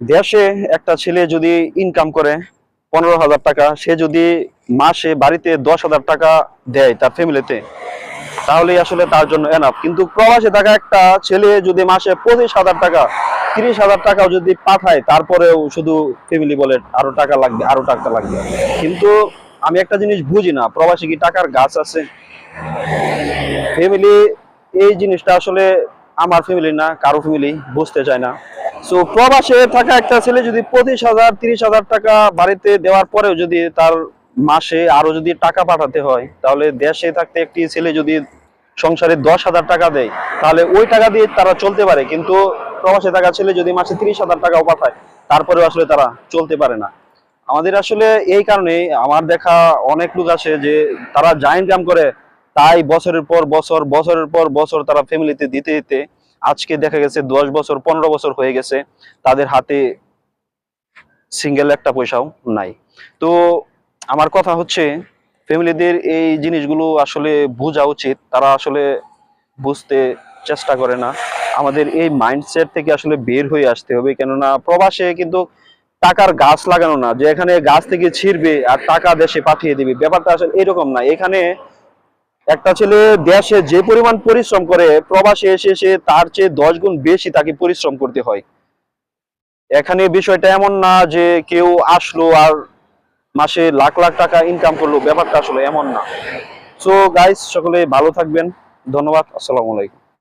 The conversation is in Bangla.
দেশে একটা ছেলে যদি ইনকাম করে পনেরো হাজার টাকা, সে যদি মাসে বাড়িতে দশ হাজার টাকা দেয় তার ফ্যামিলিতে তাহলে আসলে তার জন্য এনাফ কিন্তু প্রবাসে থাকা একটা ছেলে যদি মাসে পঁচিশ হাজার টাকা, তিরিশ হাজার টাকাও যদি পাঠায়, তারপরেও শুধু ফ্যামিলি বলে আরও টাকা লাগবে, আরও টাকা লাগবে। কিন্তু আমি একটা জিনিস বুঝি না, প্রবাসী কি টাকার গাছ আছে? ফ্যামিলি এই জিনিসটা আসলে আমার ফ্যামিলি না, কারও ফ্যামিলি বুঝতে চায় না। সো প্রবাসে থাকা একটা ছেলে যদি পঁচিশ হাজার, তিরিশ হাজার টাকা বাড়িতে দেওয়ার পরেও যদি তার মাসে আরও যদি টাকা পাঠাতে হয়, তাহলে দেশে থাকতে একটি ছেলে যদি সংসারে দশ হাজার টাকা দেয়, তাহলে ওই টাকা দিয়ে তারা চলতে পারে। কিন্তু প্রবাসে থাকা ছেলে যদি মাসে তিরিশ হাজার টাকাও পাঠায়, তারপরেও আসলে তারা চলতে পারে না। আমাদের আসলে এই কারণে আমার দেখা অনেক লোক আছে যে তারা যা ইনকাম করে, তাই বছরের পর বছর, বছরের পর বছর তারা ফ্যামিলিতে দিতে দিতে আজকে দেখা গেছে দশ বছর, পনেরো বছর হয়ে গেছে তাদের হাতে সিঙ্গেল একটা পয়সাও নাই। তো আমার কথা হচ্ছে, ফ্যামিলিদের এই জিনিসগুলো আসলে বোঝা উচিত। তারা আসলে বুঝতে চেষ্টা করে না। আমাদের এই মাইন্ডসেট থেকে আসলে বের হয়ে আসতে হবে। কেননা প্রবাসে কিন্তু টাকার গাছ লাগানো না, যে এখানে গাছ থেকে ছিঁড়বে আর টাকা দেশে পাঠিয়ে দিবে। ব্যাপারটা আসলে এরকম না। এখানে একটা ছেলে দেশে যে পরিমাণ পরিশ্রম করে, প্রবাসে এসে সে তার চেয়ে দশ গুণ বেশি তাকে পরিশ্রম করতে হয়। এখানে বিষয়টা এমন না যে কেউ আসলো আর মাসে লাখ লাখ টাকা ইনকাম করল, ব্যাপারটা আসলে এমন না। সো গাইস সকলে ভালো থাকবেন। ধন্যবাদ। আসসালামু আলাইকুম।